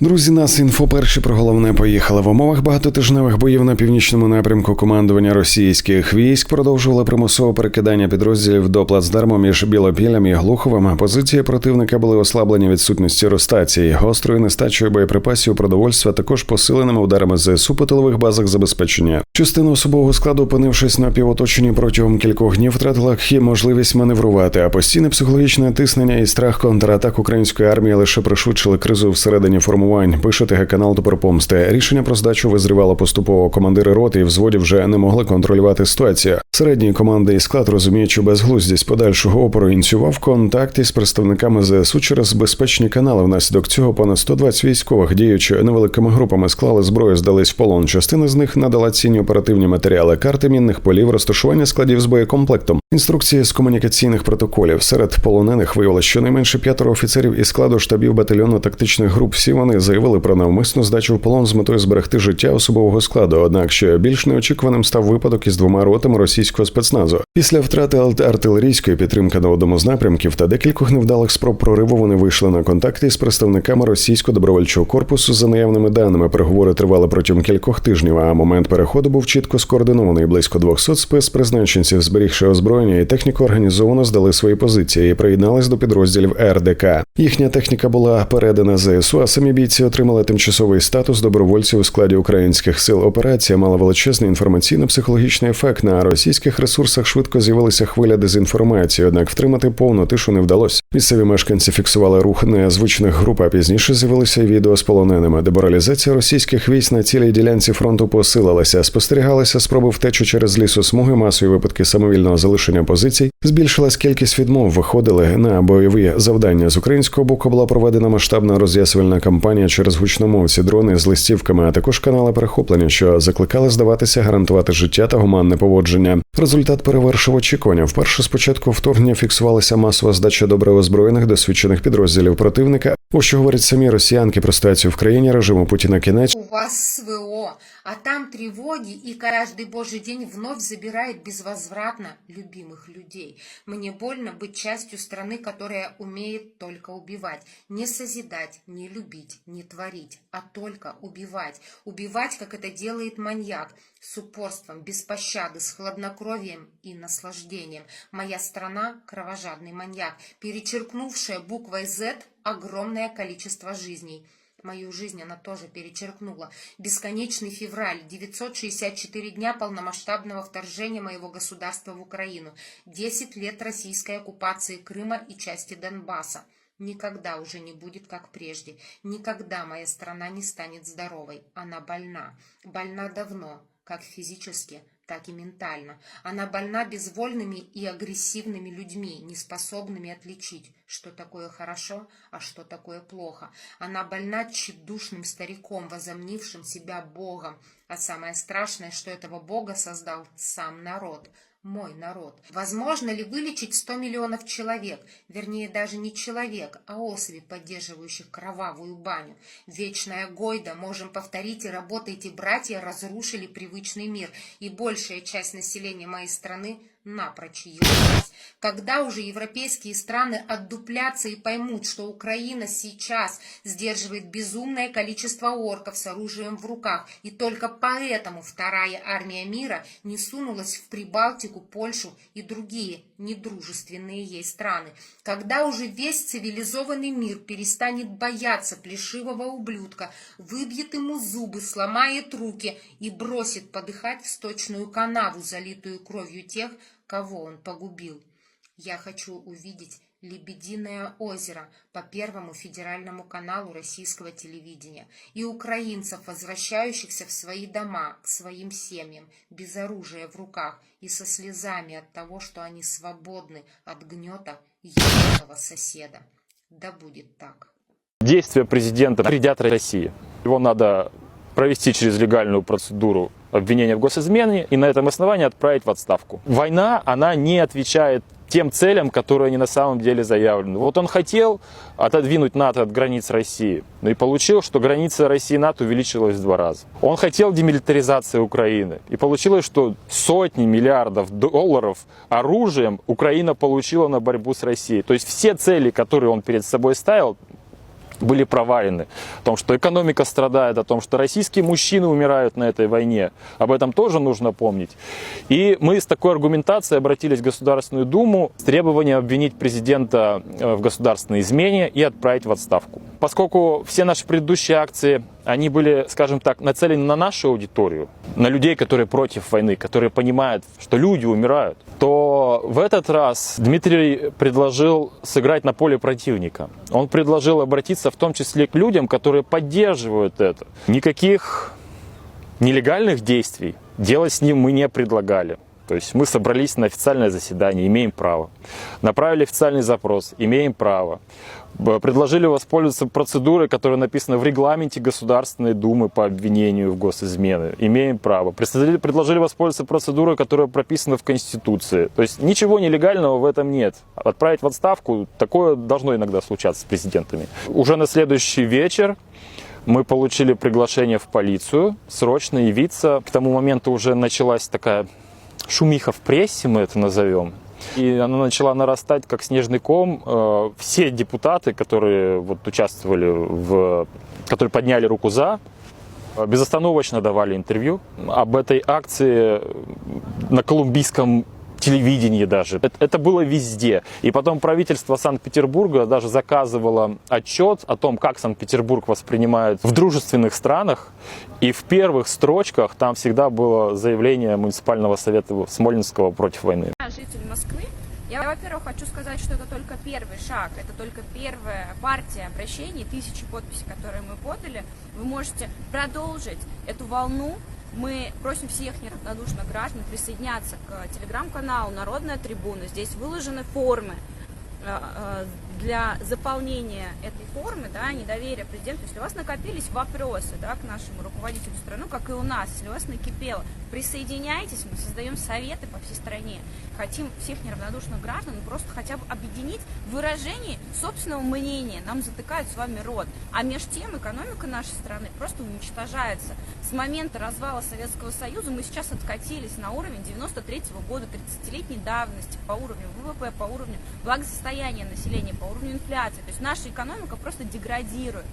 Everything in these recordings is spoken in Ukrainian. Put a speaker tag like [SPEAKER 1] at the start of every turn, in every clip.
[SPEAKER 1] Друзі, нас інфо перші про головне поїхали. В умовах багатотижневих боїв на північному напрямку командування російських військ продовжували примусове перекидання підрозділів до плацдарму між Білопіллям і Глуховим. Позиції противника були ослаблені відсутністю ростації, гострою нестачею боєприпасів, продовольства, також посиленими ударами ЗСУ по тилових базах забезпечення. Частина особового складу, опинившись на півоточенні протягом кількох днів, втратила хі можливість маневрувати. А постійне психологічне тиснення і страх контратак української армії лише пришвидшили кризу всередині формувань. Пише ТГ канал Помсти. Рішення про здачу визрівало поступово. Командири роти і взводів вже не могли контролювати ситуацію. Середній команди і склад, розуміючи безглуздість подальшого опору, ініціював контакт із представниками ЗСУ через безпечні канали. Внаслідок цього понад 120 військових, діючи невеликими групами, склали зброю, здались в полон. Частина з них надала цінні оперативні матеріали, карти мінних полів, розташування складів з боєкомплектом, інструкції з комунікаційних протоколів. Серед полонених виявилося щонайменше п'ятеро офіцерів із складу штабів батальйону тактичних груп. Всі вони заявили про навмисну здачу в полон з метою зберегти життя особового складу. Однак ще більш неочікуваним став випадок із двома ротами російського спецназу. Після втрати арт- артилерійської підтримки на одному з напрямків та декількох невдалих спроб прориву вони вийшли на контакти із представниками російського добровольчого корпусу за наявними даними. Переговори тривали протягом кількох тижнів. А момент переходу був чітко скоординований. Близько 200 спецпризначенців, зберігши озброєння і техніку, організовано здали свої позиції і приєднались до підрозділів РДК. Їхня техніка була передана ЗСУ, а самі бійці отримали тимчасовий статус добровольців у складі українських сил. Операція мала величезний інформаційно-психологічний ефект. На російських ресурсах швидко з'явилася хвиля дезінформації, однак втримати повну тишу не вдалося. Місцеві мешканці фіксували рух незвичних груп, а пізніше з'явилися відео з полоненими. Деморалізація російських військ на цілій ділянці фронту посилилася. Спостерігалися спроби втечі через лісосмуги, масові випадки самовільного залишення позицій. Збільшилась кількість відмов. Виходили на бойові завдання. З українського боку була проведена масштабна роз'ясувальна кампанія через гучномовці, дрони з листівками, а також канали перехоплення, що закликали здаватися, гарантувати життя та гуманне поводження. Результат перевершив очікування. Вперше спочатку вторгнення фіксувалася масова здача добре озброєних досвідчених підрозділів противника. У що говорять самі росіянки про ситуацію в країні режиму Путіна кінець.
[SPEAKER 2] У вас СВО, а там тревоги, и каждый божий день вновь забирает безвозвратно любимых людей. Мне больно быть частью страны, которая умеет только убивать. Не созидать, не любить, не творить, а только убивать. Убивать, как это делает маньяк, с упорством, без пощады, с хладнокровием И наслаждением. Моя страна – кровожадный маньяк, перечеркнувшая буквой «З» огромное количество жизней – Мою жизнь она тоже перечеркнула. Бесконечный февраль, 964 дня полномасштабного вторжения моего государства в Украину, 10 лет российской оккупации Крыма и части Донбасса. Никогда уже не будет как прежде. Никогда моя страна не станет здоровой. Она больна. Больна давно, как физически, так и ментально. Она больна безвольными и агрессивными людьми, не способными отличить, что такое хорошо, а что такое плохо. Она больна тщедушным стариком, возомнившим себя Богом. А самое страшное, что этого Бога создал сам народ – мой народ. Возможно ли вылечить 100 миллионов человек, вернее даже не человек, а особи, поддерживающих кровавую баню? Вечная Гойда, можем повторить, и работа эти братья разрушили привычный мир, и большая часть населения моей страны напрочь ебалась. Когда уже европейские страны отдуплятся и поймут, что Украина сейчас сдерживает безумное количество орков с оружием в руках, и только поэтому вторая армия мира не сунулась в Прибалтику, Польшу и другие недружественные ей страны. Когда уже весь цивилизованный мир перестанет бояться плешивого ублюдка, выбьет ему зубы, сломает руки и бросит подыхать в сточную канаву, залитую кровью тех, кого он погубил. Я хочу увидеть «Лебединое озеро» по Первому федеральному каналу российского телевидения и украинцев, возвращающихся в свои дома, к своим семьям, без оружия в руках и со слезами от того, что они свободны от гнета ебаного соседа. Да будет так.
[SPEAKER 3] Действия президента вредят России. Его надо провести через легальную процедуру обвинения в госизмене и на этом основании отправить в отставку. Война, она не отвечает тем целям, которые они на самом деле заявлены. Вот он хотел отодвинуть НАТО от границ России, но и получил, что граница России и НАТО увеличилась в два раза. Он хотел демилитаризации Украины, и получилось, что сотни миллиардов долларов оружием Украина получила на борьбу с Россией. То есть все цели, которые он перед собой ставил, были провалены. О том, что экономика страдает, о том, что российские мужчины умирают на этой войне. Об этом тоже нужно помнить. И мы с такой аргументацией обратились в Государственную Думу с требованием обвинить президента э, в государственной измене и отправить в отставку. Поскольку все наши предыдущие акции, они были, скажем так, нацелены на нашу аудиторию, на людей, которые против войны, которые понимают, что люди умирают, то в этот раз Дмитрий предложил сыграть на поле противника. Он предложил обратиться в том числе к людям, которые поддерживают это. Никаких нелегальных действий делать с ним мы не предлагали. То есть мы собрались на официальное заседание, имеем право. Направили официальный запрос, имеем право. Предложили воспользоваться процедурой, которая написана в регламенте Государственной Думы по обвинению в госизмены. Имеем право. Представили- Предложили воспользоваться процедурой, которая прописана в Конституции. То есть ничего нелегального в этом нет. Отправить в отставку, такое должно иногда случаться с президентами. Уже на следующий вечер мы получили приглашение в полицию срочно явиться. К тому моменту уже началась такая шумиха в прессе, мы это назовем. И она начала нарастать как снежный ком. Э, Все депутаты, которые вот участвовали в... которые подняли руку за, э, безостановочно давали интервью об этой акции на колумбийском телевидении даже. Это, было везде. И потом правительство Санкт-Петербурга даже заказывало отчет о том, как Санкт-Петербург воспринимают в дружественных странах. И в первых строчках там всегда было заявление муниципального совета Смоленского против войны.
[SPEAKER 4] Житель Москвы. Я, во-первых, хочу сказать, что это только первый шаг, это только первая партия обращений, тысячи подписей, которые мы подали. Вы можете продолжить эту волну. Мы просим всех неравнодушных граждан присоединяться к телеграм-каналу «Народная трибуна». Здесь выложены формы э, э, для заполнения этой формы, да, недоверия президенту, если у вас накопились вопросы, да, к нашему руководителю страны, как и у нас, если у вас накипело, присоединяйтесь, мы создаем советы по всей стране, хотим всех неравнодушных граждан просто хотя бы объединить в выражении собственного мнения, нам затыкают с вами рот, а между тем экономика нашей страны просто уничтожается. С момента развала Советского Союза мы сейчас откатились на уровень 93 года, 30-летней давности по уровню ВВП, по уровню благосостояния населения, по уровню инфляции. То есть наша экономика просто деградирует.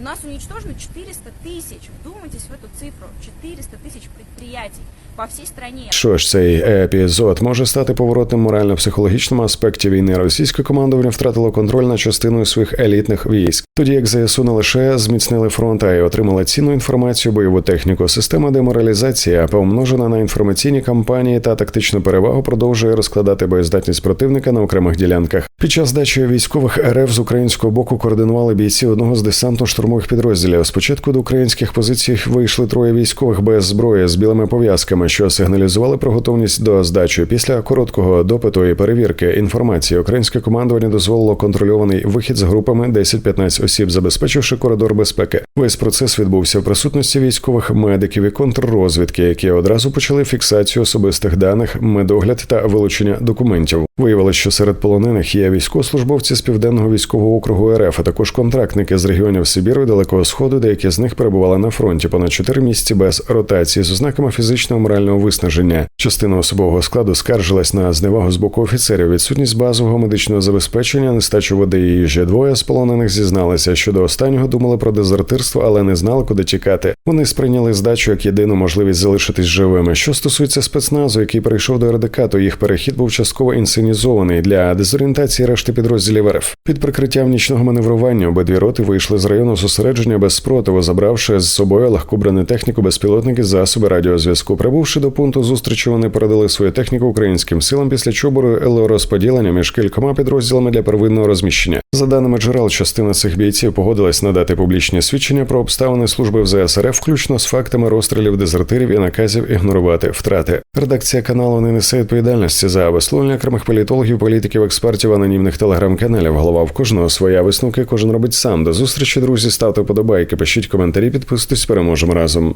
[SPEAKER 4] У нас уничтожено 400 тысяч, вдумайтесь в эту цифру, 400 тысяч предприятий по всій стране.
[SPEAKER 1] Що ж, цей епізод може стати поворотним морально-психологічному аспекті війни. Російське командування втратило контроль над частиною своїх елітних військ, тоді як ЗСУ не лише зміцнили фронт, а й отримали цінну інформацію, бойову техніку. Система деморалізації, помножена на інформаційні кампанії та тактичну перевагу, продовжує розкладати боєздатність противника на окремих ділянках. Під час здачі військових РФ з українського боку координували бійці одного з десантно-штурмових підрозділів. Спочатку до українських позицій вийшли троє військових без зброї з білими пов'язками, що сигналізували про готовність до здачі. Після короткого допиту і перевірки інформації українське командування дозволило контрольований вихід з групами 10-15 осіб, забезпечивши коридор безпеки. Весь процес відбувся в присутності військових медиків і контррозвідки, які одразу почали фіксацію особистих даних, медогляд та вилучення документів. Виявилось, що серед полонених є військовослужбовці з південного військового округу РФ, а також контрактники з регіонів Сибіру і Далекого Сходу. Деякі з них перебували на фронті понад 4 місяці без ротації з ознаками фізичного морального виснаження. Частина особового складу скаржилась на зневагу з боку офіцерів, відсутність базового медичного забезпечення, нестачу води і їжі. Двоє з полонених зізналися, що до останнього думали про дезертирство, але не знали, куди тікати. Вони сприйняли здачу як єдину можливість залишитись живими. Що стосується спецназу, який перейшов до РДК, то їх перехід був частково інсценізований для дезорієнтації решти підрозділів РФ. Під прикриттям нічного маневрування обидві роти вийшли з району зосередження без спротиву, забравши з собою легку бронетехніку, безпілотники, засоби радіозв'язку. Прибувши до пункту зустрічі, вони передали свою техніку українським силам, після чого були розподілення між кількома підрозділами для первинного розміщення. За даними джерел, частина цих бійців погодилась надати публічні свідчення про обставини служби в ЗСРФ, включно з фактами розстрілів дезертирів і наказів ігнорувати втрати. Редакція каналу не несе відповідальності за висловлення окремих політологів, політиків, експертів, анонімних телеграм-каналів. Голова в кожного своя висновки, кожен робить сам. До зустрічі, друзі. Ставте подобайки, пишіть коментарі, підписуйтесь, переможемо разом.